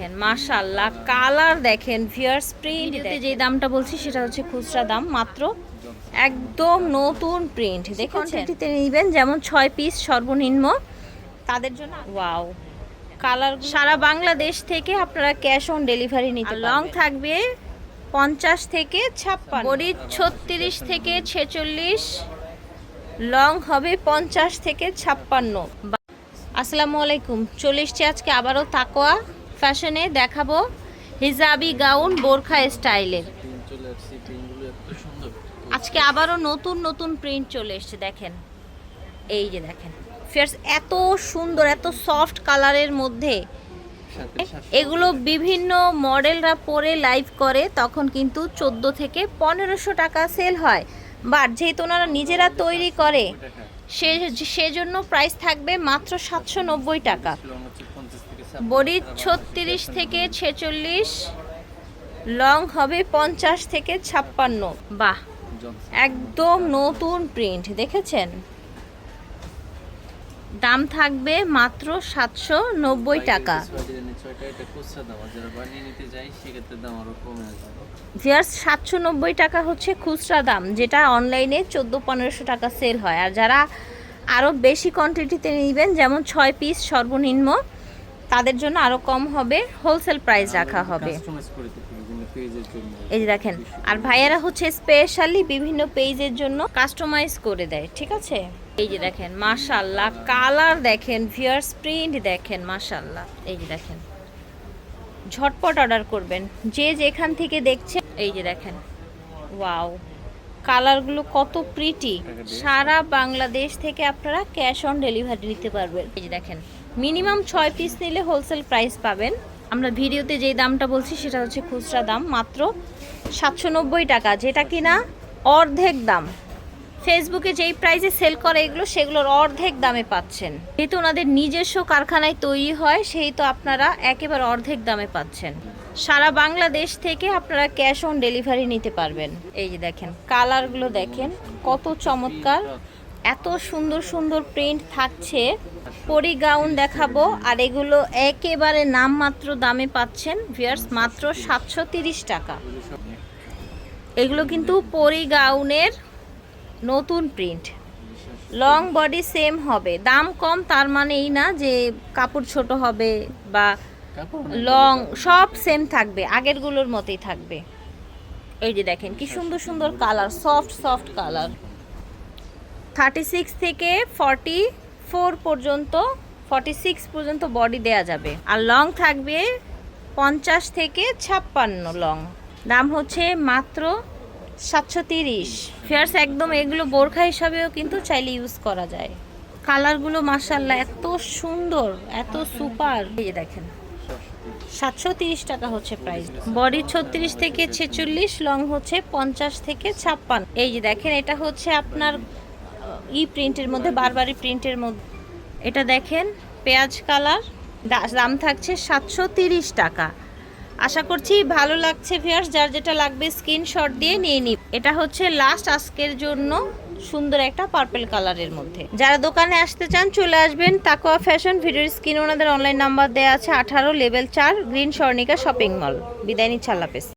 দেখেন মাশাল্লাহ কালার দেখেন ভিয়ার্স প্রিন্ট যে দামটা বলছি সেটা হচ্ছে খুচরা দাম মাত্র একদম নতুন প্রিন্ট দেখুন এটিতে নেবেন যেমন ছয় পিস সর্বনিম্ন। তাদের জন্য ওয়াও কালার সারা বাংলাদেশ থেকে আপনারা ক্যাশ অন ডেলিভারি নিতে লং থাকবে পঞ্চাশ থেকে ছাপ্পান্ন। বডি ছত্রিশ থেকে ছেচল্লিশ লং হবে পঞ্চাশ থেকে ছাপ্পান্ন। আসসালামু আলাইকুম চলে এসছি আজকে আবারও তাকোয়া ফ্যাশনে দেখাবো হিজাবি গাউন বোরখা স্টাইলের আজকে আবারও নতুন নতুন প্রিন্ট চলে এসছে, দেখেন। এই যে দেখেন। ফেয়ার্স এত সুন্দর, এত সফট কালারের মধ্যে এগুলো বিভিন্ন মডেলরা পরে লাইভ করে, তখন কিন্তু চোদ্দ থেকে পনেরোশো টাকা সেল হয়। বাট যেহেতু ওনারা নিজেরা তৈরি করে, সে, সেজন্য প্রাইস থাকবে মাত্র সাতশো নব্বই টাকা। বডি ছত্রিশ থেকে ছেচল্লিশ লং হবে পঞ্চাশ থেকে ছাপ্পান্ন। বাহ একদম নতুন প্রিন্ট দেখেছেন? দাম থাকবে মাত্র সাতশো নব্বই টাকা। ভিয়ার্স সাতশো নব্বই টাকা হচ্ছে খুচরা দাম যেটা অনলাইনে চোদ্দ পনেরোশো টাকা সেল হয়। আর যারা আরও বেশি কোয়ান্টিটিতে নেবেন যেমন ছয় পিস সর্বনিম্ন তাদের জন্য আরও কম হবে হোলসেল প্রাইস রাখা হবে। এই যে দেখেন আর ভাইয়ারা হচ্ছে স্পেশালি বিভিন্ন পেজের জন্য কাস্টমাইজ করে দেয় ঠিক আছে? এই যে দেখেন মাশাল্লাহ কালার দেখেন ভিয়ার্স প্রিন্ট দেখেন মাশাল্লাহ এই যে দেখেন ঝটপট অর্ডার করবেন। যে যেখান থেকে দেখছে এই যে দেখেন ওয়াও কালারগুলো কত প্রিটি সারা বাংলাদেশ থেকে আপনারা ক্যাশ অন ডেলিভারি নিতে পারবেন। এই যে দেখেন মিনিমাম ছয় পিস নিলে হোলসেল প্রাইস পাবেন। আমরা ভিডিওতে যেই দামটা বলছি সেটা হচ্ছে খুচরা দাম, মাত্র সাতশো নব্বই টাকা। যেটা কিনা অর্ধেক দাম। ফেসবুকে যেই প্রাইসে সেল করে এগুলো, সেগুলোর অর্ধেক দামে পাচ্ছেন। যেহেতু ওনাদের নিজস্ব কারখানায় তৈরি হয়, সেই তো আপনারা একেবারে অর্ধেক দামে পাচ্ছেন। সারা বাংলাদেশ থেকে আপনারা ক্যাশ অন ডেলিভারি নিতে পারবেন। এই যে দেখেন কালারগুলো দেখেন, কত চমৎকার। এত সুন্দর সুন্দর প্রিন্ট থাকছে। পরি গাউন দেখাবো আর এগুলো একেবারে নামমাত্র দামে পাচ্ছেন ভিয়ার্স মাত্র সাতশো তিরিশ টাকা। এগুলো কিন্তু পরি গাউনের নতুন প্রিন্ট লং বডি সেম হবে। দাম কম তার মানে এই না যে কাপড় ছোট হবে বা লং সব সেম থাকবে আগেরগুলোর মতোই থাকবে। এই যে দেখেন কি সুন্দর সুন্দর colour soft soft colour thirty six থেকে ফর্টি ফোর পর্যন্ত ফর্টি সিক্স পর্যন্ত বডি দেয়া যাবে। আর লং থাকবে পঞ্চাশ থেকে ছাপ্পান্ন লং দাম হচ্ছে মাত্র সাতশো তিরিশ। ফেয়ার্স একদম এগুলো বোরখা হিসাবেও কিন্তু চাইলে ইউজ করা যায়। কালারগুলো মাসাল্লাহ এত সুন্দর, এত সুপার। এই দেখেন, সাতশো তিরিশ টাকা হচ্ছে প্রাইস বডি ছত্রিশ থেকে ছেচল্লিশ লং হচ্ছে পঞ্চাশ থেকে ছাপ্পান্ন। এই যে দেখেন, এটা হচ্ছে আপনার ই প্রিন্টের মধ্যে বারবারি প্রিন্টের মধ্যে। এটা দেখেন, পেঁয়াজ কালার দাম থাকছে সাতশো টাকা। আশা করছি ভালো লাগছে ভিয়ার্স যার যেটা লাগবে স্ক্রিনশট দিয়ে নিয়ে নিব এটা হচ্ছে লাস্ট আজকের জন্য সুন্দর একটা পার্পেল কালারের মধ্যে। যারা দোকানে আসতে চান, চলে আসবেন। তাকোয়া ফ্যাশন ভিডিওর স্ক্রিন ওনাদের অনলাইন নাম্বার দেওয়া আছে, আঠারো লেভেল চার, গ্রিন স্বর্ণিকা শপিং মল বিদায় নিচ্ছে হাফেজ।